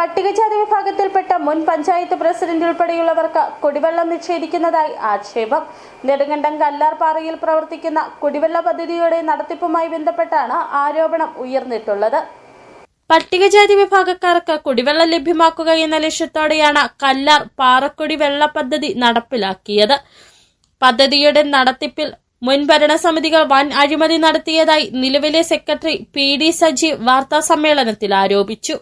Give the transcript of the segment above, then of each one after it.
പട്ടികജാതി വിഭാഗത്തിൽപ്പെട്ട മുൻ പഞ്ചായത്ത് പ്രസിഡന്റ് ഉൾപ്പെടെയുള്ളവർക്ക് കുടിവെള്ളം നിഷേധിക്കുന്നതായി ആക്ഷേപം. നെടുങ്കണ്ടം കല്ലാർപാറയിൽ പ്രവർത്തിക്കുന്ന കുടിവെള്ള പദ്ധതിയുടെ നടത്തിപ്പുമായി ബന്ധപ്പെട്ടാണ് ആരോപണം ഉയർന്നിട്ടുള്ളത്. പട്ടികജാതി വിഭാഗക്കാർക്ക് കുടിവെള്ളം ലഭ്യമാക്കുക എന്ന ലക്ഷ്യത്തോടെയാണ് കല്ലാർ പാറക്കുടി വെള്ള പദ്ധതി നടപ്പിലാക്കിയത്. പദ്ധതിയുടെ നടത്തിപ്പിൽ മുൻ ഭരണസമിതികൾ വൻ അഴിമതി നടത്തിയതായി നിലവിലെ സെക്രട്ടറി പി ഡി സജീവ് വാർത്താസമ്മേളനത്തിൽ ആരോപിച്ചു.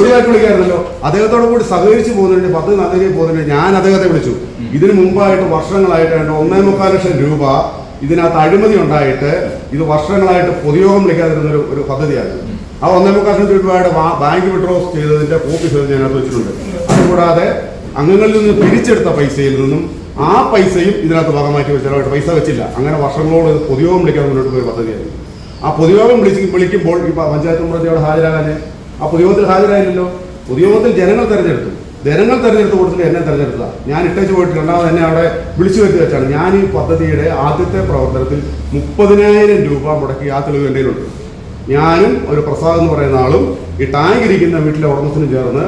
ഒഴിവാക്കി വിളിക്കായിരുന്നല്ലോ അദ്ദേഹത്തോട് കൂടി സഹകരിച്ച് പോകുന്നുണ്ട് പത്ത് നല്ല രീതിയിൽ പോകുന്നുണ്ട് ഞാൻ അദ്ദേഹത്തെ വിളിച്ചു. ഇതിനു മുമ്പായിട്ട് വർഷങ്ങളായിട്ട് ഏതാണ്ട് ഒന്നേ മുക്കാൽ ലക്ഷം രൂപ ഇതിനകത്ത് അഴിമതി ഉണ്ടായിട്ട് ഇത് വർഷങ്ങളായിട്ട് പൊതുയോഗം വിളിക്കാതിരുന്ന ഒരു ഒരു പദ്ധതിയാണ് ആ ഒന്നേ മുക്കാൽ ലക്ഷം രൂപയുടെ ബാങ്ക് വിഡ്രോസ് ചെയ്തതിന്റെ കോപ്പി ഞാനകത്ത് വെച്ചിട്ടുണ്ട്. അതുകൂടാതെ അംഗങ്ങളിൽ നിന്ന് പിരിച്ചെടുത്ത പൈസയിൽ നിന്നും ആ പൈസയും ഇതിനകത്ത് ഭാഗമാറ്റി വെച്ചതായിട്ട് പൈസ വെച്ചില്ല. അങ്ങനെ വർഷങ്ങളോട് ഇത് പൊതുയോഗം വിളിക്കാൻ മുന്നോട്ട് പോയ പദ്ധതിയായിരുന്നു. ആ പൊതുയോഗം വിളിച്ച് വിളിക്കുമ്പോൾ ഈ പഞ്ചായത്ത് മുറത്തി ഹാജരാകാൻ ഹാജരാകാന് ആ പൊതുയോഗത്തിൽ ഹാജരായില്ലല്ലോ? പൊതുയോഗത്തിൽ ജനങ്ങൾ തെരഞ്ഞെടുത്തു. ജനങ്ങൾ തെരഞ്ഞെടുത്ത് കൊടുത്തിട്ട് എന്നെ തെരഞ്ഞെടുത്തത്. ഞാൻ ഇട്ടേച്ച് പോയിട്ട് രണ്ടാമത് എന്നെ അവിടെ വിളിച്ചു വരുത്തി വെച്ചാണ് ഞാൻ ഈ പദ്ധതിയുടെ ആദ്യത്തെ പ്രവർത്തനത്തിൽ മുപ്പതിനായിരം രൂപ മുടക്കി ആ തെളിവ് എന്റെ കയ്യിലുണ്ട്. ഞാനും ഒരു പ്രസാദ് എന്ന് പറയുന്ന ആളും ഈ ടാങ്ക് ഇരിക്കുന്ന വീട്ടിലെ ഉടമസ്ഥനും ചേർന്ന്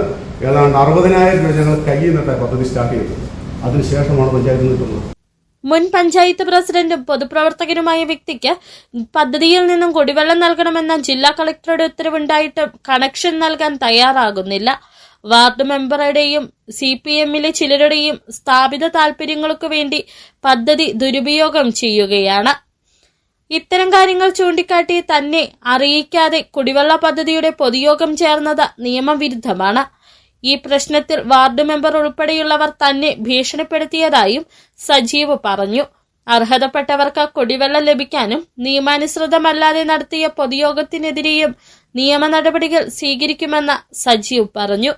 ഏതാണ്ട് അറുപതിനായിരം രൂപ ഞങ്ങൾ കയ്യിൽ നിന്നിട്ട് പദ്ധതി സ്റ്റാർട്ട് ചെയ്തത്. അതിനുശേഷമാണ് പഞ്ചായത്ത് നിൽക്കുന്നത് മുൻ പഞ്ചായത്ത് പ്രസിഡന്റും പൊതുപ്രവർത്തകനുമായ വ്യക്തിക്ക് പദ്ധതിയിൽ നിന്നും കുടിവെള്ളം നൽകണമെന്ന ജില്ലാ കളക്ടറുടെ ഉത്തരവുണ്ടായിട്ടും കണക്ഷൻ നൽകാൻ തയ്യാറാകുന്നില്ല. വാർഡ് മെമ്പറുടെയും സി പി എമ്മിലെ ചിലരുടെയും സ്ഥാപിത താൽപര്യങ്ങൾക്കു വേണ്ടി പദ്ധതി ദുരുപയോഗം ചെയ്യുകയാണ്. ഇത്തരം കാര്യങ്ങൾ ചൂണ്ടിക്കാട്ടി തന്നെ അറിയിക്കാതെ കുടിവെള്ള പദ്ധതിയുടെ പൊതുയോഗം ചേർന്നത് നിയമവിരുദ്ധമാണ്. ഈ പ്രശ്നത്തിൽ വാർഡ് മെമ്പർ ഉൾപ്പെടെയുള്ളവർ തന്നെ ഭീഷണിപ്പെടുത്തിയതായും സജീവ് പറഞ്ഞു. അർഹതപ്പെട്ടവർക്ക് കുടിവെള്ളം ലഭിക്കാനും നിയമാനുസൃതമല്ലാതെ നടത്തിയ പൊതുയോഗത്തിനെതിരെയും നിയമ നടപടികൾ സ്വീകരിക്കുമെന്ന് സജീവ് പറഞ്ഞു.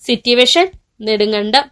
City vision Nedumkandam.